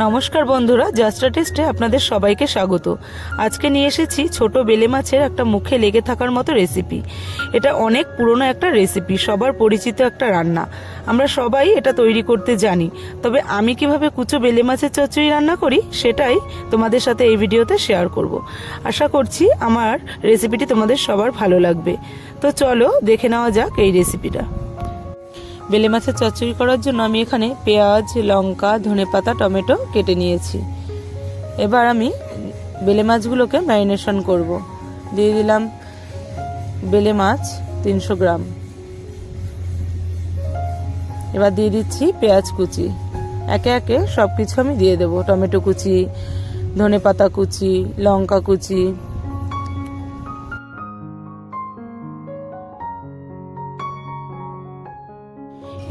নমস্কার বন্ধুরা জাস্টা টেস্টে আপনাদের সবাইকে স্বাগত। আজকে নিয়ে এসেছি ছোট বেলে মাছের একটা মুখে লেগে থাকার মতো রেসিপি এটা অনেক পুরনো একটা রেসিপি সবার পরিচিত একটা রান্না। আমরা সবাই এটা তৈরি করতে জানি, তবে আমি কীভাবে কুচো বেলে মাছের চচ্চড়ি রান্না করি সেটাই তোমাদের সাথে এই ভিডিওতে শেয়ার করব। আশা করছি আমার রেসিপিটি তোমাদের সবার ভালো লাগবে। তো চলো দেখে নেওয়া যাক এই রেসিপিটা বেলে মাছের চচ্চড়ি করার জন্য আমি এখানে পেঁয়াজ, লঙ্কা ধনেপাতা টমেটো কেটে নিয়েছি। এবার আমি বেলে মাছগুলোকে ম্যারিনেশন করব। দিয়ে দিলাম বেলে মাছ তিনশো গ্রাম। এবার দিয়ে দিচ্ছি পেঁয়াজ কুচি। একে একে সব কিছু আমি দিয়ে দেবো। টমেটো কুচি ধনেপাতা কুচি, লঙ্কা কুচি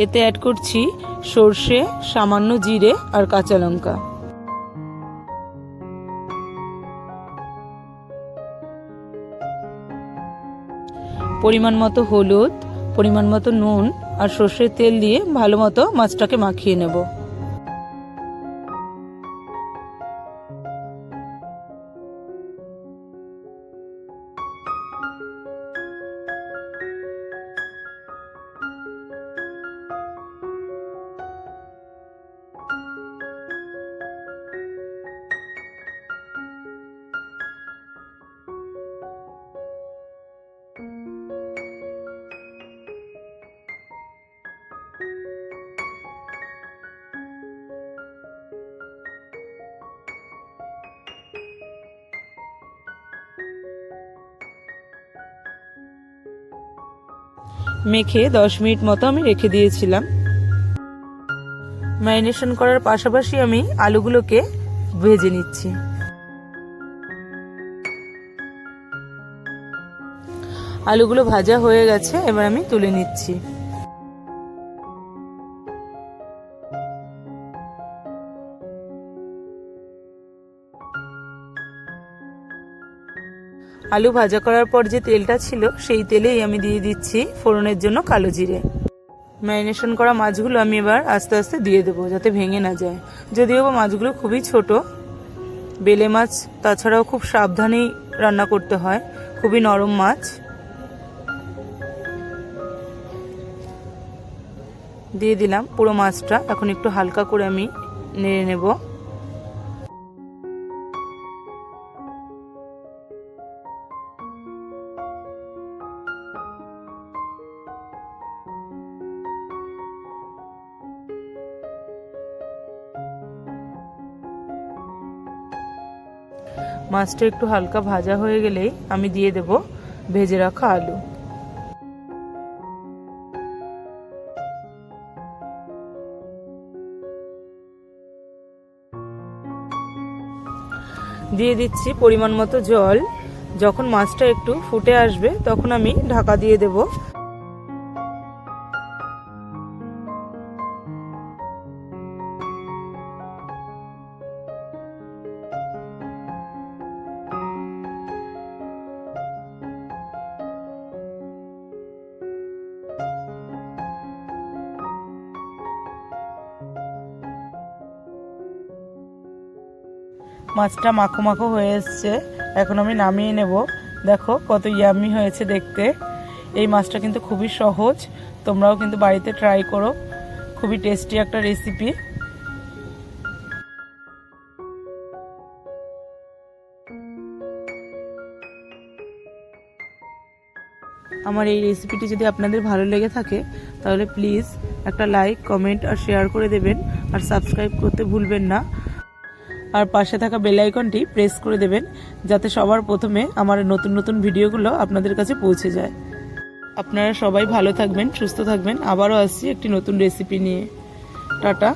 এতে অ্যাড করছি সর্ষে, সামান্য জিরে আর কাঁচা লঙ্কা। পরিমাণ মতো হলুদ, পরিমাণ মতো নুন আর সর্ষের তেল দিয়ে ভালো মতো মাছটাকে মাখিয়ে নেব। মেখে দশ মিনিট মতো আমি রেখে দিয়েছিলাম। ম্যারিনেশন করার পাশাপাশি আমি আলুগুলোকে ভেজে নিচ্ছি। আলুগুলো ভাজা হয়ে গেছে, এবার আমি তুলে নিচ্ছি। আলু ভাজা করার পর যে তেলটা ছিল, সেই তেলেই আমি দিয়ে দিচ্ছি ফোড়নের জন্য কালো জিরে। ম্যারিনেশন করা মাছগুলো আমি এবার আস্তে আস্তে দিয়ে দেবো যাতে ভেঙে না যায়। যদিও বা মাছগুলো খুবই ছোট, বেলে মাছ, তাছাড়াও খুব সাবধানেই রান্না করতে হয়, খুবই নরম মাছ। দিয়ে দিলাম পুরো মাছটা, এখন একটু হালকা করে আমি নেড়ে নেব। মাছটা একটু হালকা ভাজা হয়ে গেলেই আমি দিয়ে দেব ভেজে রাখা আলু। দিয়ে দিচ্ছি পরিমাণ মতো জল। যখন মাছটা একটু ফুটে আসবে, তখন আমি ঢাকা দিয়ে দেব মাছটা মাখো মাখো হয়ে এসছে। এখন আমি নামিয়ে নেব। দেখো কত ইয়ামি হয়েছে দেখতে। এই মাছটা কিন্তু খুবই সহজ। তোমরাও কিন্তু বাড়িতে ট্রাই করো। খুবই টেস্টি একটা রেসিপি আমার এই রেসিপিটি যদি আপনাদের ভালো লেগে থাকে, তাহলে প্লিজ একটা লাইক কমেন্ট আর শেয়ার করে দেবেন। আর সাবস্ক্রাইব করতে ভুলবেন না। আর পাশে থাকা বেল আইকনটি প্রেস করে দেবেন, যাতে সবার প্রথমে আমার নতুন নতুন ভিডিওগুলো আপনাদের কাছে পৌঁছে যায়। আপনারা সবাই ভালো থাকবেন, সুস্থ থাকবেন। আবারও আসছি একটি নতুন রেসিপি নিয়ে। টাটা।